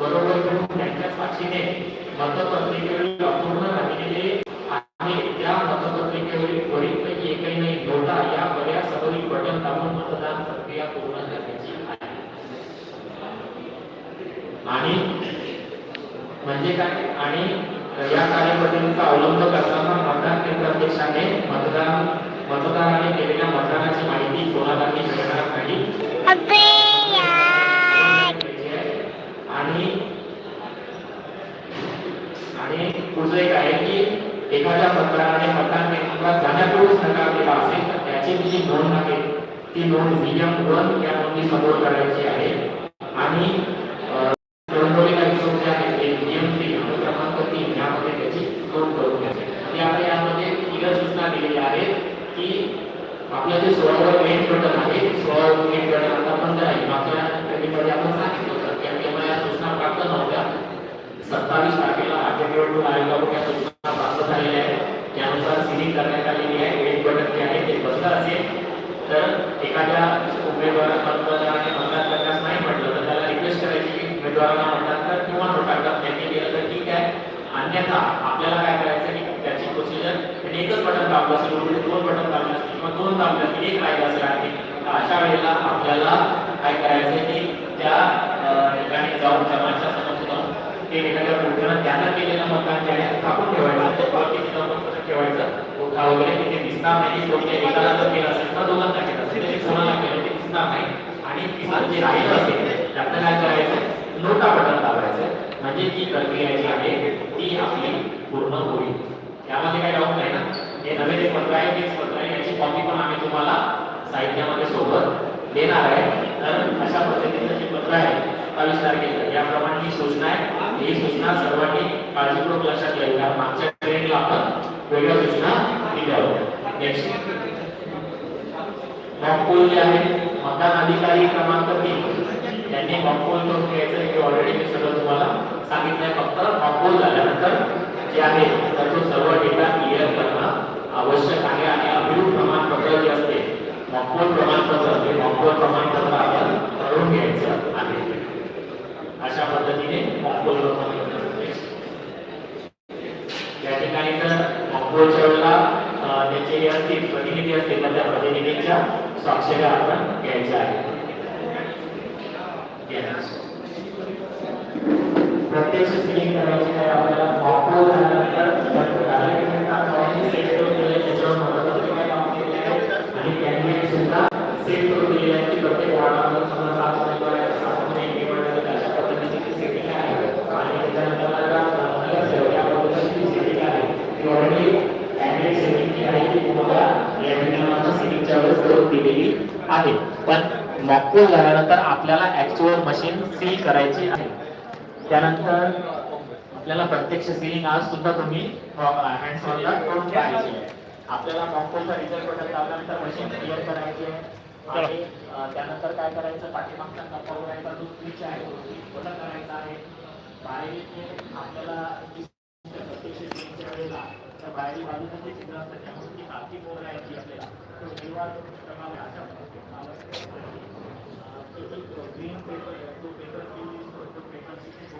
बरोबर घेऊन त्यांच्या साक्षीने मतपत्रिकेवरील अपूर्ण राहिलेले आहे. त्या मतपत्रिकेवरील वरीलपैकी एकही नाही नोटा या बऱ्या सदरील बटन दाबून मतदान प्रक्रिया पूर्ण करण्याची आहे. आणि म्हणजे काय? आणि या कार्यपद्धतीचा अवलंब करताना मतदान केंद्राध्यक्षाने मतदान मतदाराने केलेल्या मतदानाची माहिती कोणालाही मिळणार नाही अबे यार आणि आणि पुढचं एक आहे की एखाद्या मतदाराने मतदान केंद्रात जाण्यापूर्वीच नकार दिला असेल तर त्याची जी नोंद आहे ती नोंद नियम वन या नोंदी समोर करायची आहे. आणि अ, आहे ते नोंद क्रमांक तीन यामध्ये त्याची नोंद करून घ्यायची आणि आता यामध्ये क्लिअर सूचना दिलेल्या आहेत की आपलं जे सोळावर मेन बटन आहे सोळावर मेन बटन आता बंद आहे. मागच्या ट्रेनिंगमध्ये आपण सांगितलं होतं की आपल्याला या सूचना प्राप्त नव्हत्या. सत्तावीस तारखेला राज्य निवडणूक आयोगाकडून या सूचना प्राप्त झालेल्या आहेत. त्यानुसार सिलिंग करण्यात आलेली आहे. मेन असेल तर एखाद्या उमेदवार आणि मतदान करण्यास नाही म्हटलं तर त्याला रिक्वेस्ट करायची की उमेदवाराला मतदान कर किंवा नोटा कर त्यांनी केलं तर ठीक आहे. अन्यथा आपल्याला काय करायचं की त्याची प्रोसिजर त्यांनी एकच बटन दाबलं असेल म्हणजे दोन बटन दाबले असतील किंवा दोन दाबले असतील एक राहिलं असेल आणखी अशा वेळेला आपल्याला काय करायचं की त्या ठिकाणी जाऊन जमाच्या समोर जाऊन ते एखाद्या व्यक्तीनं त्यानं केलेलं मतदान जे आहे ठेवायचं ते पावती तिथं पण कसं ठेवायचं वगैरे तिथे दिसणार नाही. कोणत्या एकाला जर केलं असेल तर दोघांना केलं असेल. तरी कोणाला केलं ते दिसणार नाही. आणि तिथं जे राहिलं असेल त्यातनं काय करायचं? नोटा बटन दाबायचं. म्हणजे ती प्रक्रिया जी आहे ती आपली पूर्ण होईल. त्यामध्ये काही डाऊट नाही ना? हे नवे जे पत्र आहे तेच पत्र आहे. याची कॉपी पण आम्ही तुम्हाला साहित्यामध्ये सोबत देणार आहे. तर अशा पद्धतीचं जे पत्र आहे सत्तावीस तारखेचं याप्रमाणे ही सूचना आहे. ही सूचना सर्वांनी काळजीपूर्वक लक्षात घ्यावी. कारण मागच्या ट्रेनला आपण वेगळ्या सूचना मॉकपोल जे आहे. मतदान अधिकारी क्रमांक तीन. त्यांनी मॉकपोल करून घ्यायचं हे ऑलरेडी मी सगळं तुम्हाला सांगितलंय. फक्त मॉकपोल झाल्यानंतर जे आहे तर तो सर्व डेटा क्लिअर करणं आवश्यक आहे आणि अभिरूप प्रमाणपत्र जे असते मॉकपोल प्रमाणपत्र ते मॉकपोल प्रमाणपत्र आपण करून घ्यायचं आहे. अशा पद्धतीने मॉकपोल प्रमाणपत्र या ठिकाणी तर मॉकपोलच्या वेळेला जे असतील प्रतिनिधी असतील तर त्या प्रतिनिधींच्या स्वाक्षऱ्या आपण घ्यायच्या आहेत. प्रत्यक्ष सिलिंग करायची आहे आपल्याला मॉकपोल झाल्यानंतर सेट करून दिले त्याच्यावर मतपत्रिका लावून दिलेली आहे आणि कॅन्डिडेट सुद्धा सेट करून दिलेले आहे की प्रत्येक वार्डामध्ये समजा सात उमेदवार आहेत सात मध्ये एक निवडलेलं आहे. अशा पद्धतीची सेटिंग आहे आणि त्याच्यानंतर आता नगरसेवक या पद्धतीची सेटिंग आहे ती ऑलरेडी कॅन्डिडेट सेटिंग जी आहे ती तुम्हाला या ठिकाणी सेटिंगच्या वेळेस करून दिलेली आहे. पण मॉकपोल झाल्यानंतर आपल्याला ऍक्च्युअल मशीन सील करायची आहे. त्यानंतर आपल्याला प्रत्यक्ष सिलिंग आज सुद्धा तुम्ही हँड्स करून पाहिजे. आपल्याला मॉकपोलचा रिझल्ट बटन दाबल्यानंतर मशीन क्लिअर करायची आहे. त्यानंतर काय करायचं? पाठीमागचा कप्पा जो स्विच आहे तो स्विच करायचा आहे. आपल्याला जी प्रत्यक्ष सिलिंगच्या वेळेला तर बाहेरील बाजूला जे छिद्र असतात त्यामुळे ती कागदी मोड ती आपल्याला. तो अशा ग्रीन पेपर तो पेपर यूज पेपर